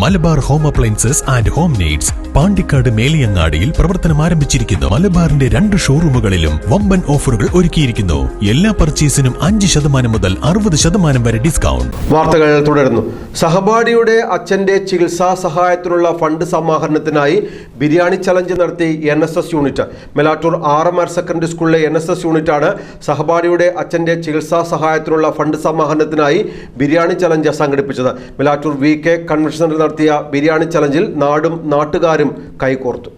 Malabar home appliances and home needs Pandikkad മേലിയങ്ങാടിയിൽ പ്രവർത്തനം ആരംഭിച്ചിരിക്കുന്നു. മലബാറിന്റെ രണ്ട് ഷോറൂമുകളിലും വമ്പൻ ഓഫറുകൾ ഒരുക്കിയിരിക്കുന്നു. എല്ലാ പർച്ചേസിനും അഞ്ച് ശതമാനം മുതൽ അറുപത് ശതമാനം വരെ ഡിസ്കൗണ്ട്. വാർത്തകൾ തുടരുന്നു. സഹപാഠിയുടെ അച്ഛന്റെ ചികിത്സാ സഹായത്തിനുള്ള ഫണ്ട് സമാഹരണത്തിനായി ബിരിയാണി ചലഞ്ച് നടത്തി N S S unit. Melattur R M R secondary സ്കൂളിലെ എൻ എസ് എസ് യൂണിറ്റാണ് സഹപാഠിയുടെ അച്ഛന്റെ ചികിത്സാ സഹായത്തിനുള്ള ഫണ്ട് സമാഹരണത്തിനായി ബിരിയാണി ചലഞ്ച് സംഘടിപ്പിച്ചത്. മെലാറ്റൂർ വി കെ കൺവെൻഷൻ സെന്ററിൽ നടത്തിയ ബിരിയാണി ചലഞ്ചിൽ നാടും നാട്ടുകാരും കൈകോർത്തു.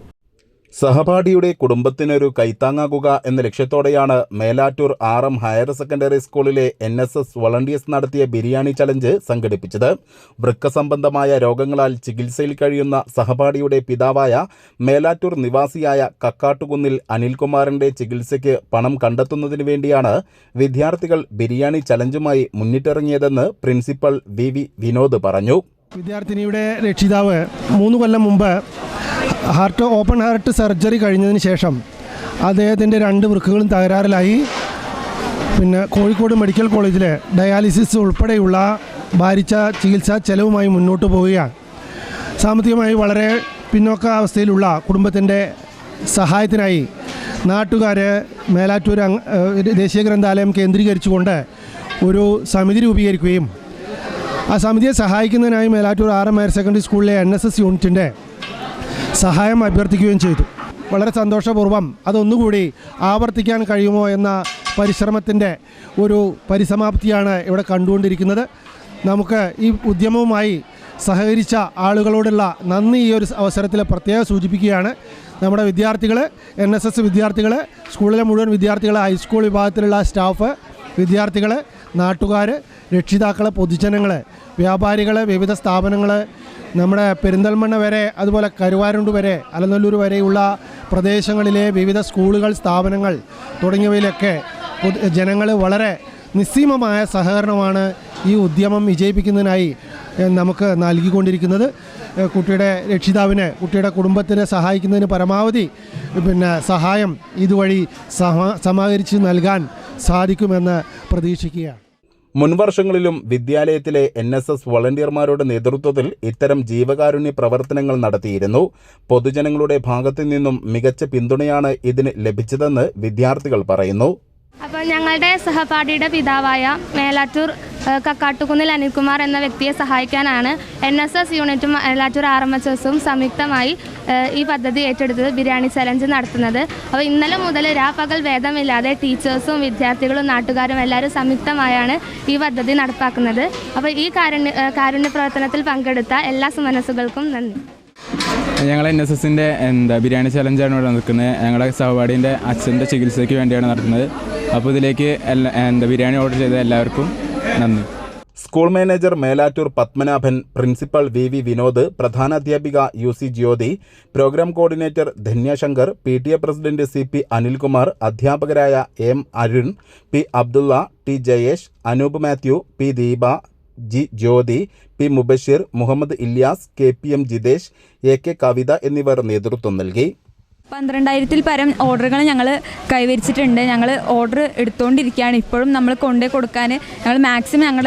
സഹപാഠിയുടെ കുടുംബത്തിനൊരു കൈത്താങ്ങാകുക എന്ന ലക്ഷ്യത്തോടെയാണ് Melattur R M higher secondary സ്കൂളിലെ എൻ എസ് എസ് വളണ്ടിയേഴ്സ് നടത്തിയ ബിരിയാണി ചലഞ്ച് സംഘടിപ്പിച്ചത്. വൃക്ക സംബന്ധമായ രോഗങ്ങളാൽ ചികിത്സയിൽ കഴിയുന്ന സഹപാഠിയുടെ പിതാവായ മേലാറ്റൂർ നിവാസിയായ കക്കാട്ടുകുന്നിൽ അനിൽകുമാറിന്റെ ചികിത്സയ്ക്ക് പണം കണ്ടെത്തുന്നതിന് വേണ്ടിയാണ് വിദ്യാർത്ഥികൾ ബിരിയാണി ചലഞ്ചുമായി മുന്നിട്ടിറങ്ങിയതെന്ന് പ്രിൻസിപ്പൽ വി വി വിനോദ് പറഞ്ഞു. വിദ്യാർത്ഥിനിയുടെ രക്ഷിതാവ് മൂന്ന് കൊല്ലം മുമ്പ് ഹാർട്ട് ഓപ്പൺ ഹാർട്ട് സർജറി കഴിഞ്ഞതിന് ശേഷം അദ്ദേഹത്തിന്റെ രണ്ട് വൃക്കുകളും തകരാറിലായി. പിന്നെ കോഴിക്കോട് മെഡിക്കൽ കോളേജിലെ ഡയാലിസിസ് ഉൾപ്പെടെയുള്ള ഭാരിച്ച ചികിത്സാ ചെലവുമായി മുന്നോട്ട് പോവുകയാണ്. സാമ്പത്തികമായി വളരെ പിന്നോക്ക അവസ്ഥയിലുള്ള കുടുംബത്തിന്റെ സഹായത്തിനായി നാട്ടുകാർ മേലാറ്റൂർ ദേശീയ ഗ്രന്ഥാലയം കേന്ദ്രീകരിച്ചുകൊണ്ട് ഒരു സമിതി രൂപീകരിക്കുകയും ആ സമിതിയെ സഹായിക്കുന്നതിനായി മേലാറ്റൂർ എം ഹയർ സെക്കൻഡറി സ്കൂളിലെ എൻ എസ് എസ് യൂണിറ്റിന്റെ സഹായം അഭ്യർത്ഥിക്കുകയും ചെയ്തു. വളരെ സന്തോഷപൂർവം അതൊന്നുകൂടി ആവർത്തിക്കാൻ കഴിയുമോ എന്ന പരിശ്രമത്തിന്റെ ഒരു പരിസമാപ്തിയാണ് ഇവിടെ കണ്ടുകൊണ്ടിരിക്കുന്നത്. നമുക്ക് ഈ ഉദ്യമവുമായി സഹകരിച്ച ആളുകളോടുള്ള നന്ദി ഈ ഒരു അവസരത്തിൽ പ്രത്യേകം സൂചിപ്പിക്കുകയാണ്. നമ്മുടെ വിദ്യാർത്ഥികൾ എൻ എസ് എസ് വിദ്യാർത്ഥികൾ സ്കൂളിലെ മുഴുവൻ വിദ്യാർത്ഥികൾ ഹൈസ്കൂൾ വിഭാഗത്തിലുള്ള സ്റ്റാഫ് വിദ്യാർത്ഥികൾ നാട്ടുകാർ രക്ഷിതാക്കളെ പൊതുജനങ്ങളെ വ്യാപാരികളെ വിവിധ സ്ഥാപനങ്ങൾ നമ്മുടെ പെരിന്തൽമണ്ണ വരെ അതുപോലെ കരുവാരുണ്ട് വരെ അലനല്ലൂർ വരെയുള്ള പ്രദേശങ്ങളിലെ വിവിധ സ്കൂളുകൾ സ്ഥാപനങ്ങൾ തുടങ്ങിയവയിലൊക്കെ ജനങ്ങൾ വളരെ നിസ്സീമമായ സഹകരണമാണ് ഈ ഉദ്യമം വിജയിപ്പിക്കുന്നതിനായി നമുക്ക് നൽകിക്കൊണ്ടിരിക്കുന്നത്. കുട്ടിയുടെ രക്ഷിതാവിന് കുട്ടിയുടെ കുടുംബത്തിനെ സഹായിക്കുന്നതിന് പരമാവധി പിന്നെ സഹായം ഇതുവഴി സമാ സമാഹരിച്ച് നൽകാൻ സാധിക്കുമെന്ന് പ്രതീക്ഷിക്കുകയാണ്. മുൻവർഷങ്ങളിലും വിദ്യാലയത്തിലെ എൻ എസ് എസ് വളണ്ടിയർമാരുടെ നേതൃത്വത്തിൽ ഇത്തരം ജീവകാരുണ്യ പ്രവർത്തനങ്ങൾ നടത്തിയിരുന്നു. പൊതുജനങ്ങളുടെ ഭാഗത്തു നിന്നും മികച്ച പിന്തുണയാണ് ഇതിന് ലഭിച്ചതെന്ന് വിദ്യാർത്ഥികൾ പറയുന്നു. അപ്പോൾ ഞങ്ങളുടെ സഹപാഠിയുടെ പിതാവായ മേലാറ്റൂർ കക്കാട്ടുകുന്നിൽ അനിൽകുമാർ എന്ന വ്യക്തിയെ സഹായിക്കാനാണ് എൻ എസ് എസ് യൂണിറ്റും മേലാറ്റൂർ ആർ എം എച്ച് എസും സംയുക്തമായി ഈ പദ്ധതി ഏറ്റെടുത്തത് ബിരിയാണി ചലഞ്ച് നടത്തുന്നത്. അപ്പോൾ ഇന്നലെ മുതൽ രാപ്പകൽ ഭേദമില്ലാതെ ടീച്ചേഴ്സും വിദ്യാർത്ഥികളും നാട്ടുകാരും എല്ലാവരും സംയുക്തമായാണ് ഈ പദ്ധതി നടപ്പാക്കുന്നത്. അപ്പോൾ ഈ കാരുണ്യ കാരുണ്യ പ്രവർത്തനത്തിൽ പങ്കെടുത്ത എല്ലാ സുമനസ്സുകൾക്കും നന്ദി. ഞങ്ങൾ എൻ എസ് എസിന്റെ എന്താ ബിരിയാണി ചലഞ്ചാണ് ഇവിടെ നടക്കുന്നത്. ഞങ്ങളുടെ സഹപാഠിന്റെ അച്ഛന്റെ ചികിത്സയ്ക്ക് വേണ്ടിയാണ് നടത്തുന്നത്. അപ്പോൾ ഇതിലേക്ക് എല്ലാ എന്താ ബിരിയാണി ഓർഡർ ചെയ്ത എല്ലാവർക്കും നന്ദി. School manager Melattur Padmanabhan principal V V Vinod പ്രധാനാധ്യാപിക U C Jyothi programme coordinator Dhanyashankar P T A president C P Anilkumar അധ്യാപകരായ M Arun P Abdulla T Jayesh Anoop Mathew P Deepa G Jyothi P Mubasheer Muhammad Ilyas K P M Jithesh A K Kavitha എന്നിവർ നേതൃത്വം നൽകി. പന്ത്രണ്ടായിരത്തിൽ പരം ഓർഡറുകൾ ഞങ്ങൾ കൈവരിച്ചിട്ടുണ്ട്. ഞങ്ങൾ order എടുത്തുകൊണ്ടിരിക്കുകയാണ് ഇപ്പോഴും നമ്മൾ കൊണ്ടേ കൊടുക്കാൻ ഞങ്ങൾ മാക്സിമം ഞങ്ങൾ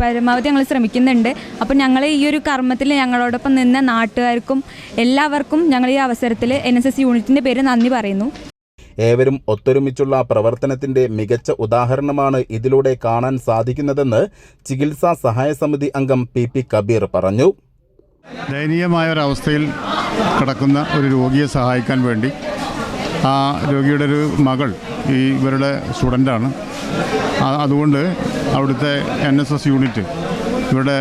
പരമാവധി ഞങ്ങൾ ശ്രമിക്കുന്നുണ്ട്. അപ്പോൾ ഞങ്ങൾ ഈ ഒരു കർമ്മത്തിൽ ഞങ്ങളോടൊപ്പം നിന്ന നാട്ടുകാർക്കും എല്ലാവർക്കും ഞങ്ങൾ ഈ അവസരത്തിൽ എൻ എസ് എസ് യൂണിറ്റിന്റെ പേര് നന്ദി പറയുന്നു. ഏവരും ഒത്തൊരുമിച്ചുള്ള പ്രവർത്തനത്തിന്റെ മികച്ച ഉദാഹരണമാണ് ഇതിലൂടെ കാണാൻ സാധിക്കുന്നതെന്ന് ചികിത്സാ സഹായ സമിതി അംഗം പി പി കബീർ പറഞ്ഞു. ദയനീയമായ ഒരവസ്ഥയിൽ കിടക്കുന്ന ഒരു രോഗിയെ സഹായിക്കാൻ വേണ്ടി ആ രോഗിയുടെ ഒരു മകൾ ഈ ഇവരുടെ സ്റ്റുഡന്റാണ്. അതുകൊണ്ട് അവിടുത്തെ എൻ എസ് എസ് യൂണിറ്റ് ഇവിടെ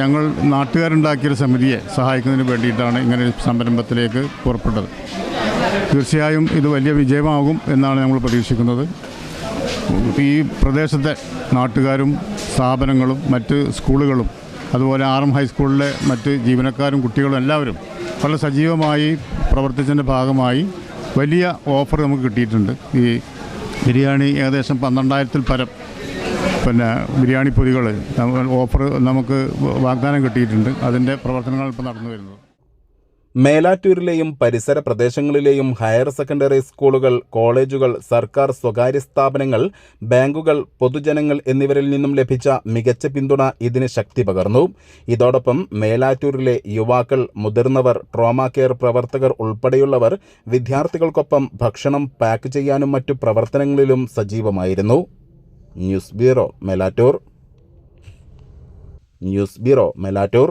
ഞങ്ങൾ നാട്ടുകാരുണ്ടാക്കിയൊരു സമിതിയെ സഹായിക്കുന്നതിന് വേണ്ടിയിട്ടാണ് ഇങ്ങനെ ഒരു സംരംഭത്തിലേക്ക് പുറപ്പെട്ടത്. തീർച്ചയായും ഇത് വലിയ വിജയമാകും എന്നാണ് ഞങ്ങൾ പ്രതീക്ഷിക്കുന്നത്. ഈ പ്രദേശത്തെ നാട്ടുകാരും സ്ഥാപനങ്ങളും മറ്റ് സ്കൂളുകളും അതുപോലെ ആർ എം ഹൈസ്കൂളിലെ മറ്റ് ജീവനക്കാരും കുട്ടികളും എല്ലാവരും വളരെ സജീവമായി പ്രവർത്തിച്ചതിന്റെ ഭാഗമായി വലിയ ഓഫർ നമുക്ക് കിട്ടിയിട്ടുണ്ട്. ഈ ബിരിയാണി ഏകദേശം പന്ത്രണ്ടായിരത്തിൽ പരം. പിന്നെ ബിരിയാണി പൊതികൾ ഓഫർ നമുക്ക് വാഗ്ദാനം കിട്ടിയിട്ടുണ്ട്. അതിന്റെ പ്രവർത്തനങ്ങൾ ഇപ്പോൾ നടന്നു വരുന്നത്. മേലാറ്റൂരിലെയും പരിസര പ്രദേശങ്ങളിലെയും ഹയർ സെക്കൻഡറി സ്കൂളുകൾ കോളേജുകൾ സർക്കാർ സ്വകാര്യ സ്ഥാപനങ്ങൾ ബാങ്കുകൾ പൊതുജനങ്ങൾ എന്നിവരിൽ നിന്നും ലഭിച്ച മികച്ച പിന്തുണ ഇതിന് ശക്തി പകർന്നു. ഇതോടൊപ്പം മേലാറ്റൂരിലെ യുവാക്കൾ മുതിർന്നവർ ട്രോമ കെയർ പ്രവർത്തകർ ഉൾപ്പെടെയുള്ളവർ വിദ്യാർത്ഥികൾക്കൊപ്പം ഭക്ഷണം പാക്ക് ചെയ്യാനും മറ്റു പ്രവർത്തനങ്ങളിലും സജീവമായിരുന്നു. News bureau Melattur. News bureau Melattur.